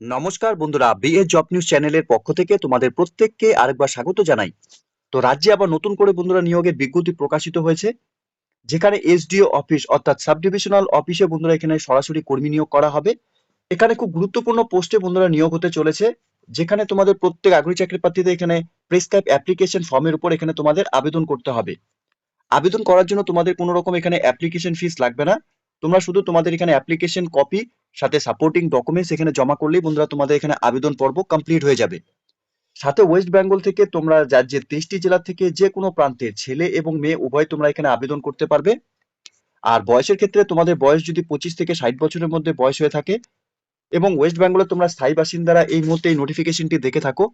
নমস্কার বন্ধুরা BA job news চ্যানেলের পক্ষ থেকে তোমাদের প্রত্যেককে আরেকবার স্বাগত জানাই। তো রাজ্যে আবার নতুন করে বন্ধুরা নিয়োগের বিজ্ঞপ্তি প্রকাশিত হয়েছে। যেখানে এসডিও অফিস অর্থাৎ সাব ডিভিশনাল অফিসে বন্ধুরা এখানে সরাসরি কর্মী নিয়োগ করা হবে। এখানে খুব গুরুত্বপূর্ণ পোস্টে বন্ধুরা নিয়োগ হতে চলেছে। যেখানে তোমাদের প্রত্যেক আগ্রহী চাকরি প্রার্থীদের এখানে প্রেসক্রাইব অ্যাপ্লিকেশন ফর্মের উপর এখানে তোমাদের আবেদন করতে হবে। আবেদন করার জন্য তোমাদের কোনো রকম এখানে অ্যাপ্লিকেশন ফিস লাগবে না। তোমরা শুধু তোমাদের এখানে অ্যাপ্লিকেশন কপি সাথে সাপোর্টিং ডকুমেন্টস এখানে জমা করলেই বন্ধুরা তোমাদের এখানে আবেদন পর্ব কমপ্লিট হয়ে যাবে। সাথে ওয়েস্ট বেঙ্গল থেকে তোমরা রাজ্যের তেইশটি জেলা থেকে যে কোনো প্রান্তের ছেলে এবং মেয়ে উভয় তোমরা এখানে আবেদন করতে পারবে। আর বয়সের ক্ষেত্রে তোমাদের বয়স যদি পঁচিশ থেকে ষাট বছরের মধ্যে বয়স হয়ে থাকে এবং ওয়েস্ট বেঙ্গলে তোমরা স্থায়ী বাসিন্দারা এই মুহূর্তে এই নোটিফিকেশনটি দেখে থাকো।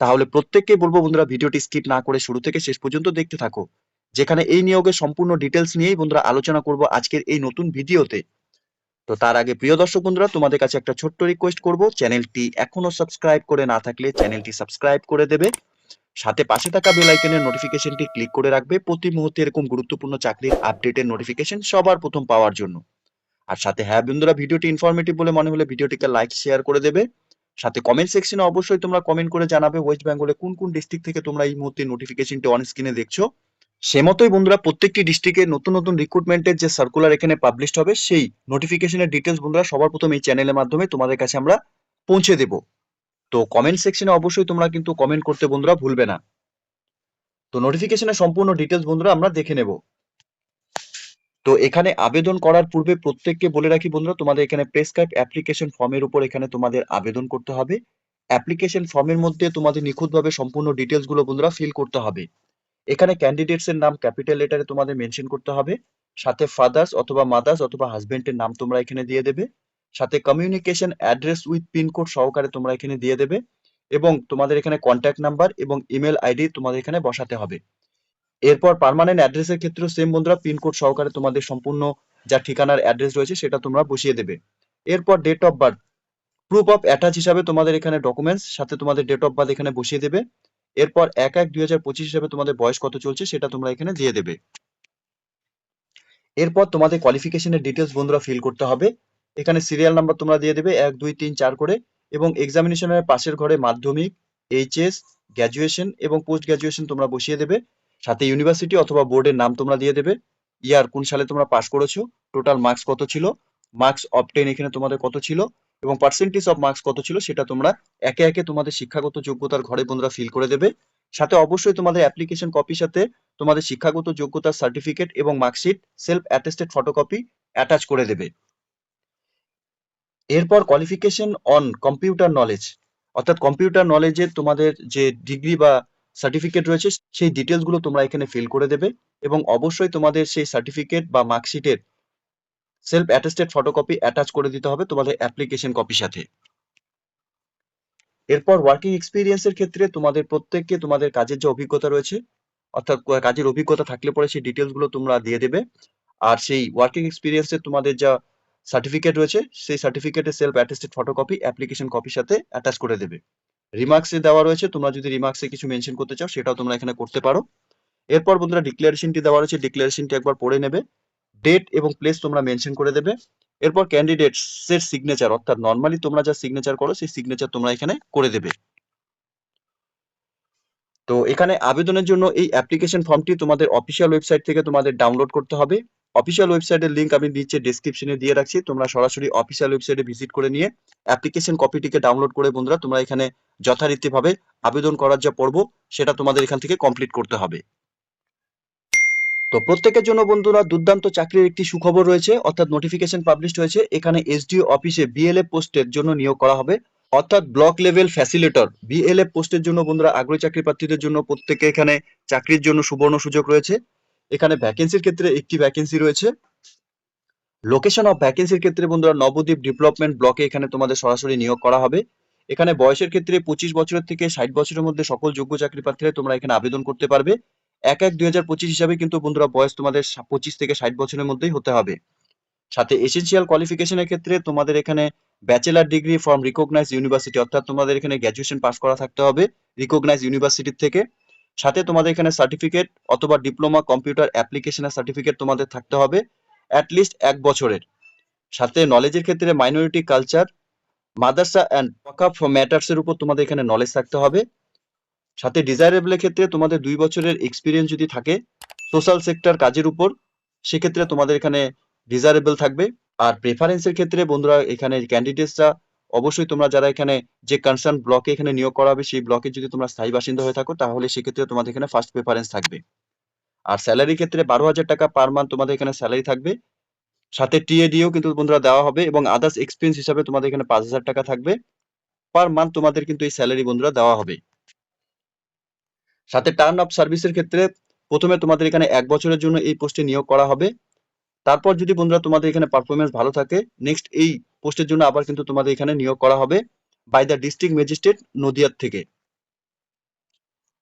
তাহলে প্রত্যেককে বলব বন্ধুরা ভিডিওটি স্কিপ না করে শুরু থেকে শেষ পর্যন্ত দেখতে থাকো। যেখানে এই নিয়োগের সম্পূর্ণ ডিটেলস নিয়েই বন্ধুরা আলোচনা করব আজকের এই নতুন ভিডিওতে। তো তার আগে প্রিয় দর্শক বন্ধুরা, তোমাদের কাছে একটা ছোট্ট রিকোয়েস্ট করব। চ্যানেলটি এখনও সাবস্ক্রাইব করে না থাকলে চ্যানেলটি সাবস্ক্রাইব করে দেবে। সাথে পাশে থাকা বেল আইকনের নোটিফিকেশনটি ক্লিক করে রাখবে। প্রতি মুহূর্তে এরকম গুরুত্বপূর্ণ চাকরির আপডেটের নোটিফিকেশন সবার প্রথম পাওয়ার জন্য। আর সাথে হ্যাঁ বন্ধুরা, ভিডিওটি ইনফরমেটিভ বলে মনে হলে ভিডিওটিকে লাইক শেয়ার করে দেবে। সাথে কমেন্ট সেকশনে অবশ্যই তোমরা কমেন্ট করে জানাবে ওয়েস্ট বেঙ্গলে কোন কোন ডিস্ট্রিক্ট থেকে তোমরা এই মুহূর্তে নোটিফিকেশনটি অন স্ক্রিনে দেখছ। সে মতোই বন্ধুরা প্রত্যেকটি ডিস্ট্রিক্টে নতুন নতুন রিক্রুটমেন্টের যে সার্কুলার এখানে পাবলিশ হবে, সেই নোটিফিকেশনের ডিটেলস বন্ধুরা সবার প্রথম এই চ্যানেলের মাধ্যমে তোমাদের কাছে আমরা পৌঁছে দেব। তো কমেন্ট সেকশনে অবশ্যই তোমরা কিন্তু কমেন্ট করতে বন্ধুরা ভুলবে না। তো নোটিফিকেশনের সম্পূর্ণ ডিটেলস বন্ধুরা আমরা দেখে নেব। তো এখানে আবেদন করার পূর্বে প্রত্যেককে বলে রাখি বন্ধুরা, তোমাদের এখানে প্রেসক্রাইব অ্যাপ্লিকেশন ফর্মের উপর এখানে তোমাদের আবেদন করতে হবে। অ্যাপ্লিকেশন ফর্মের মধ্যে তোমাদের নিখুঁতভাবে সম্পূর্ণ ডিটেলসগুলো বন্ধুরা ফিল করতে হবে। এখানে ক্যান্ডিডেটস এর নাম ক্যাপিটাল লেটারে তোমাদের মেনশন করতে হবে, সাথে ফাদার্স অথবা মাদার্স অথবা হাজবেন্ডের নাম তোমরা এখানে দিয়ে দেবে, সাথে কমিউনিকেশন অ্যাড্রেস উইথ পিনকোড সহকারে তোমরা এখানে দিয়ে দেবে, এবং তোমাদের এখানে কন্ট্যাক্ট নাম্বার এবং ইমেল আইডি তোমাদের এখানে বসাতে হবে। এরপর পার্মানেন্ট অ্যাড্রেসের ক্ষেত্রেও সেম বন্ধুরা পিনকোড সহকারে তোমাদের সম্পূর্ণ যা ঠিকানার অ্যাড্রেস রয়েছে সেটা তোমরা বসিয়ে দেবে। এরপর date of birth proof of attach হিসাবে তোমাদের এখানে ডকুমেন্টস সাথে তোমাদের ডেট অফ বার্থ এখানে বসিয়ে দেবে এরপর এক এক দুই হিসাবে তোমাদের বয়স কত চলছে সেটা তোমরা এখানে দিয়ে দেবে। এরপর তোমাদের কোয়ালিফিকেশনের ডিটেলস বন্ধুরা ফিল করতে হবে। এখানে সিরিয়াল নাম্বার তোমরা দিয়ে দেবে এক, দুই, তিন, চার করে এবং এক্সামিনেশনের পাশের ঘরে মাধ্যমিক এইচএস গ্র্যাজুয়েশন এবং পোস্ট গ্র্যাজুয়েশন তোমরা বসিয়ে দেবে। সাথে ইউনিভার্সিটি অথবা বোর্ডের নাম তোমরা দিয়ে দেবে। ইয়ার কোন সালে তোমরা পাস করেছ টোটাল মার্কস কত ছিল মার্কস অপটেন এখানে তোমাদের কত ছিল এবং পার্সেন্টেজ অফ মার্কস কত ছিল সেটা তোমরা একে একে তোমাদের শিক্ষাগত যোগ্যতার ঘরে বন্ধুরা ফিল করে দেবে। সাথে অবশ্যই তোমাদের অ্যাপ্লিকেশন কপির সাথে তোমাদের শিক্ষাগত যোগ্যতার সার্টিফিকেট এবং marksheet self attested photocopy attach করে দেবে। এরপর কোয়ালিফিকেশন অন কম্পিউটার নলেজ অর্থাৎ কম্পিউটার নলেজে তোমাদের যে ডিগ্রি বা সার্টিফিকেট রয়েছে, সেই ডিটেলসগুলো তোমরা এখানে ফিল করে দেবে এবং অবশ্যই তোমাদের সেই সার্টিফিকেট বা মার্কশিটের সেলফ অ্যাটেস্টেড ফটোকপি অ্যাটাচ করে দিতে হবে তোমাদের অ্যাপ্লিকেশন কপির সাথে। এরপর ওয়ার্কিং এক্সপিরিয়েন্সের ক্ষেত্রে তোমাদের প্রত্যেককে তোমাদের কাজের যে অভিজ্ঞতা রয়েছে, অর্থাৎ কাজের অভিজ্ঞতা থাকলে পরে সেই ডিটেলসগুলো তোমরা দিয়ে দেবে। আর সেই ওয়ার্কিং এক্সপিরিয়েন্সে তোমাদের যা সার্টিফিকেট রয়েছে, সেই সার্টিফিকেটের সেলফ অ্যাটেস্টেড ফটোকপি অ্যাপ্লিকেশন কপির সাথে অ্যাটাচ করে দেবে। রিমার্কসে দেওয়া রয়েছে, তোমরা যদি রিমার্কসে কিছু মেনশন করতে চাও, সেটাও তোমরা এখানে করতে পারো। এরপর বন্ধুরা ডিক্লারেশনটি দেওয়া রয়েছে ডিক্লারেশনটি একবার পড়ে নেবে। ডেট এবং প্লেস তোমরা মেনশন করে দেবে। এরপর ক্যান্ডিডেটস এর সিগনেচার অর্থাৎ নর্মালি তোমরা যা সিগনেচার করো, সেই সিগনেচার তোমরা এখানে করে দেবে। তো এখানে আবেদনের জন্য এই অ্যাপ্লিকেশন ফর্মটি তোমাদের অফিসিয়াল ওয়েবসাইট থেকে তোমাদের ডাউনলোড করতে হবে। অফিসিয়াল ওয়েবসাইটের লিংক আমি নিচে ডেসক্রিপশনে দিয়ে রাখছি। তোমরা সরাসরি অফিসিয়াল ওয়েবসাইটে ভিজিট করে নিয়ে অ্যাপ্লিকেশন কপিটিকে ডাউনলোড করে বন্ধুরা, তোমরা এখানে যথারীতিভাবে আবেদন করার যা পর্ব, সেটা তোমাদের এখান থেকে কমপ্লিট করতে হবে। তো প্রত্যেকের জন্য বন্ধুরা দুর্দান্ত চাকরির একটি সুখবর রয়েছে, অর্থাৎ নোটিফিকেশন পাবলিশ হয়েছে, এখানে এসডিও অফিসে বিএলএ পোস্টের জন্য নিয়োগ করা হবে, অর্থাৎ ব্লক লেভেল ফ্যাসিলিটর বিএলএ পোস্টের জন্য বন্ধুরা আগ্রহী চাকরি প্রার্থীদের জন্য প্রত্যেকে এখানে চাকরির জন্য সুবর্ণ সুযোগ রয়েছে। এখানে ভ্যাকেন্সির ক্ষেত্রে একটি ভ্যাকেন্সি রয়েছে। লোকেশন অফ ভ্যাকেন্সির ক্ষেত্রে বন্ধুরা নবদ্বীপ ডেভেলপমেন্ট ব্লকে এখানে তোমাদের সরাসরি নিয়োগ করা হবে। এখানে বয়সের ক্ষেত্রে পঁচিশ বছরের থেকে ষাট বছরের মধ্যে সকল যোগ্য চাকরি প্রার্থীরা তোমরা এখানে আবেদন করতে পারবে। এক এক দুই হিসাবে কিন্তু বন্ধুরা বয়স তোমাদের পঁচিশ থেকে ষাট বছরের মধ্যেই হতে হবে। সাথে এসেন্সিয়াল কোয়ালিফিকেশনের ক্ষেত্রে তোমাদের এখানে bachelor degree from recognise university অর্থাৎ তোমাদের এখানে গ্র্যাজুয়েশন পাস করা থাকতে হবে রিকগনাইজ ইউনিভার্সিটির থেকে। সাথে তোমাদের এখানে সার্টিফিকেট অথবা ডিপ্লোমা কম্পিউটার অ্যাপ্লিকেশনের সার্টিফিকেট তোমাদের থাকতে হবে অ্যাটলিস্ট এক বছরের। সাথে নলেজের ক্ষেত্রে মাইনরিটি কালচার মাদার্সা অ্যান্ড ওয়াকাফ ম্যাটার্স এর উপর তোমাদের এখানে নলেজ থাকতে হবে। সাথে ডিজায়ারেবলের ক্ষেত্রে তোমাদের দুই বছরের এক্সপিরিয়েন্স যদি থাকে সোশ্যাল সেক্টর কাজের উপর, সেক্ষেত্রে তোমাদের এখানে ডিজায়ারেবল থাকবে। আর প্রেফারেন্সের ক্ষেত্রে বন্ধুরা, এখানে ক্যান্ডিডেটসরা অবশ্যই তোমরা যারা এখানে যে কনসার্ন ব্লকে এখানে নিয়োগ করা হবে সেই ব্লকে যদি তোমরা স্থায়ী বাসিন্দা হয়ে থাকো, তাহলে সেক্ষেত্রে তোমাদের এখানে ফার্স্ট প্রেফারেন্স থাকবে। আর স্যালারি ক্ষেত্রে বারো হাজার টাকা পার মান্থ তোমাদের এখানে স্যালারি থাকবে। সাথে টিএডিও কিন্তু বন্ধুরা দেওয়া হবে এবং আদার্স এক্সপেন্স হিসাবে তোমাদের এখানে পাঁচ হাজার টাকা থাকবে। পার মান্থ তোমাদের কিন্তু এই স্যালারি বন্ধুরা দেওয়া হবে। সাথে টার্ন অফ সার্ভিসের ক্ষেত্রে প্রথমে তোমাদের এখানে এক বছরের জন্য এই পোস্টে নিয়োগ করা হবে। তারপর যদি বন্ধুরা তোমাদের এখানে পারফরমেন্স ভালো থাকে নেক্সট এই পোস্টের জন্য আবার কিন্তু তোমাদের এখানে নিয়োগ করা হবে বাই দ্য ডিস্ট্রিক্ট ম্যাজিস্ট্রেট নদিয়ার থেকে।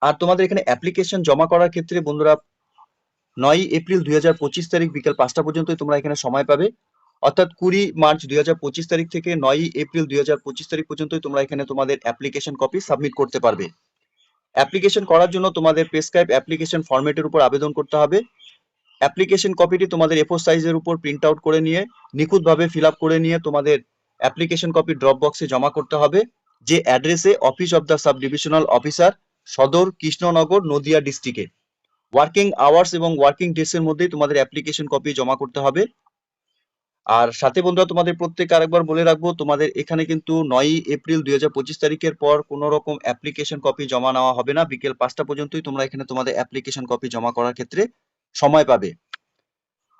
আর তোমাদের এখানে অ্যাপ্লিকেশন জমা করার ক্ষেত্রে বন্ধুরা নয় এপ্রিল দুই হাজার পঁচিশ তারিখ বিকেল পাঁচটা পর্যন্তই তোমরা এখানে সময় পাবে। অর্থাৎ কুড়ি মার্চ দুই হাজার পঁচিশ তারিখ থেকে নয় এপ্রিল দুই হাজার পঁচিশ তারিখ পর্যন্তই তোমরা এখানে তোমাদের অ্যাপ্লিকেশন কপি সাবমিট করতে পারবে। অ্যাপ্লিকেশন করার জন্য তোমাদের প্রেসক্রাইব অ্যাপ্লিকেশন ফরম্যাটের উপর আবেদন করতে হবে। অ্যাপ্লিকেশন কপিটি তোমাদের এফোর সাইজের উপর প্রিন্ট আউট করে নিয়ে, নিখুঁতভাবে ফিল আপ করে নিয়ে তোমাদের অ্যাপ্লিকেশন কপি ড্রপ বক্সে জমা করতে হবে। যে অ্যাড্রেসে office of the sub divisional officer Sadar, Krishnanagar, Nadia ডিস্ট্রিক্টে ওয়ার্কিং আওয়ার্স এবং ওয়ার্কিং ডেস এর মধ্যেই তোমাদের অ্যাপ্লিকেশন কপি জমা করতে হবে। আর সাথে বন্ধুরা, তোমাদের প্রত্যেক আরেকবার বলে রাখব, তোমাদের এখানে কিন্তু নয়ই এপ্রিল দুই হাজার পঁচিশ তারিখের পর কোনো রকম অ্যাপ্লিকেশন কপি জমা নেওয়া হবে না। বিকেল পাঁচটা পর্যন্তই তোমরা এখানে তোমাদের অ্যাপ্লিকেশন কপি জমা করার ক্ষেত্রে সময় পাবে।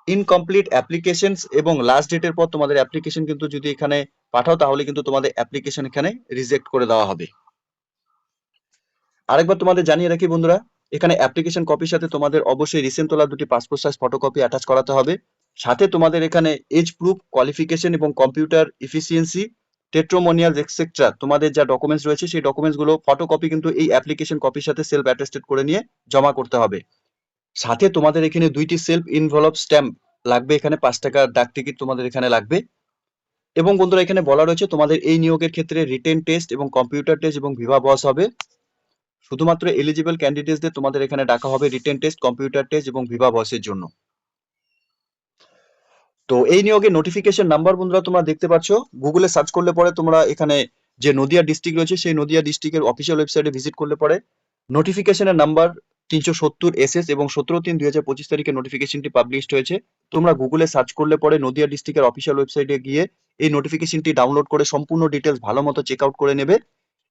ইনকমপ্লিট অ্যাপ্লিকেশনস এবং লাস্ট ডেটের পর তোমাদের অ্যাপ্লিকেশন কিন্তু যদি এখানে পাঠাও, তাহলে কিন্তু তোমাদের অ্যাপ্লিকেশন এখানে রিজেক্ট করে দেওয়া হবে। আরেকবার তোমাদের জানিয়ে রাখি বন্ধুরা, এখানে অ্যাপ্লিকেশন কপির সাথে তোমাদের অবশ্যই রিসেন্ট তোলা দুটি পাসপোর্ট সাইজ ফটোকপি অ্যাটাচ করাতে হবে। সাথে তোমাদের এখানে এজ প্রুফ কোয়ালিফিকেশন এবং কম্পিউটার ইফিসিয়েন্সি টেট্রোমোনিয়াল এক্সেট্রা তোমাদের যা ডকুমেন্টস রয়েছে, সেই ডকুমেন্টসগুলো ফটোকপি কিন্তু এই অ্যাপ্লিকেশন কপির সাথে সেলফ অ্যাটেস্টেড করে নিয়ে জমা করতে হবে। সাথে তোমাদের এখানে দুইটি সেলফ ইনভলভ স্ট্যাম্প লাগবে এখানে, পাঁচ টাকার ডাক টিকিট তোমাদের এখানে লাগবে। এবং বন্ধুরা, এখানে বলা রয়েছে তোমাদের এই নিয়োগের ক্ষেত্রে রিটেন টেস্ট এবং কম্পিউটার টেস্ট এবং ভিভা বস হবে। শুধুমাত্র এলিজিবল ক্যান্ডিডেটসদের তোমাদের এখানে ডাকা হবে রিটেন টেস্ট কম্পিউটার টেস্ট এবং ভিভা বসের জন্য। তো এই নিয়োগের নোটিফিকেশন নাম্বার বন্ধুরা তোমরা দেখতে পাচ্ছ। গুগলে সার্চ করলে পরে তোমরা এখানে যে নদিয়া ডিস্ট্রিক্ট রয়েছে, সেই নদিয়া ডিস্ট্রিক্টের অফিসিয়াল ওয়েবসাইটে ভিজিট করলে পরে নোটিফিকেশনের নাম্বার তিনশো সত্তর এস এস এবং সতেরো তিন দুই হাজার পঁচিশ তারিখে নোটিফিকেশনটি পাবলিশড হয়েছে। তোমরা গুগলে সার্চ করলে পরে নদিয়া ডিস্ট্রিক্টের অফিসিয়াল ওয়েবসাইটে গিয়ে এই নোটিফিকেশনটি ডাউনলোড করে সম্পূর্ণ ডিটেলস ভালো মতো চেক আউট করে নেবে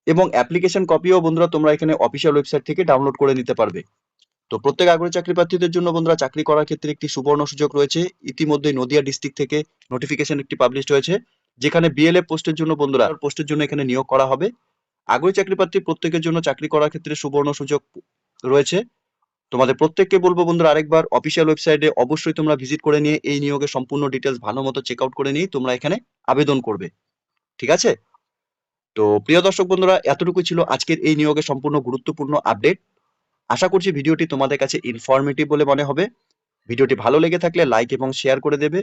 এবং অ্যাপ্লিকেশন কপিও বন্ধুরা তোমরা এখানে অফিসিয়াল ওয়েবসাইট থেকে ডাউনলোড করে নিতে পারবে। তো প্রত্যেক আগ্রহী চাকরি প্রার্থীদের জন্য বন্ধুরা চাকরি করার ক্ষেত্রে একটি সুবর্ণ সুযোগ রয়েছে। ইতিমধ্যে নদিয়া ডিস্ট্রিক্ট থেকে নোটিফিকেশন একটি পাবলিশড হয়েছে, যেখানে বিএলএ পোস্টের জন্য বন্ধুরা, পোস্টের জন্য এখানে নিয়োগ করা হবে। আগ্রহী চাকরি প্রার্থী প্রত্যেকের জন্য চাকরি করার ক্ষেত্রে সুবর্ণ সুযোগ রয়েছে। তোমাদের প্রত্যেককে বলব বন্ধুরা, আরেকবার অফিসিয়াল ওয়েবসাইটে অবশ্যই তোমরা ভিজিট করে নিয়ে এই নিয়োগের সম্পূর্ণ ডিটেলস ভালো মতো চেক আউট করে নিয়ে তোমরা এখানে আবেদন করবে। ঠিক আছে? তো প্রিয় দর্শক বন্ধুরা এতটুকু ছিল আজকের এই নিয়োগের সম্পূর্ণ গুরুত্বপূর্ণ আপডেট আশা করছি ভিডিওটি তোমাদের কাছে ইনফরমেটিভ বলে মনে হবে। ভিডিওটি ভালো লেগে থাকলে লাইক এবং শেয়ার করে দেবে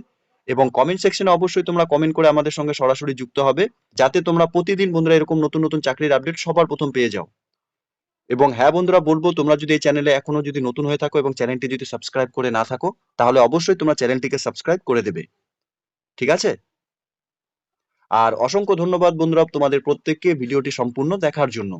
এবং কমেন্ট সেকশনে অবশ্যই তোমরা কমেন্ট করে আমাদের সঙ্গে সরাসরি যুক্ত হবে, যাতে তোমরা প্রতিদিন বন্ধুরা এরকম নতুন নতুন চাকরির আপডেট সবার প্রথম পেয়ে যাও। এবং হ্যাঁ বন্ধুরা, বলব তোমরা যদি এই চ্যানেলে এখনও যদি নতুন হয়ে থাকো এবং চ্যানেলটি যদি সাবস্ক্রাইব করে না থাকো, তাহলে অবশ্যই তোমরা চ্যানেলটিকে সাবস্ক্রাইব করে দেবে। ঠিক আছে? আর অসংখ্য ধন্যবাদ বন্ধুরা তোমাদের প্রত্যেককে ভিডিওটি সম্পূর্ণ দেখার জন্য।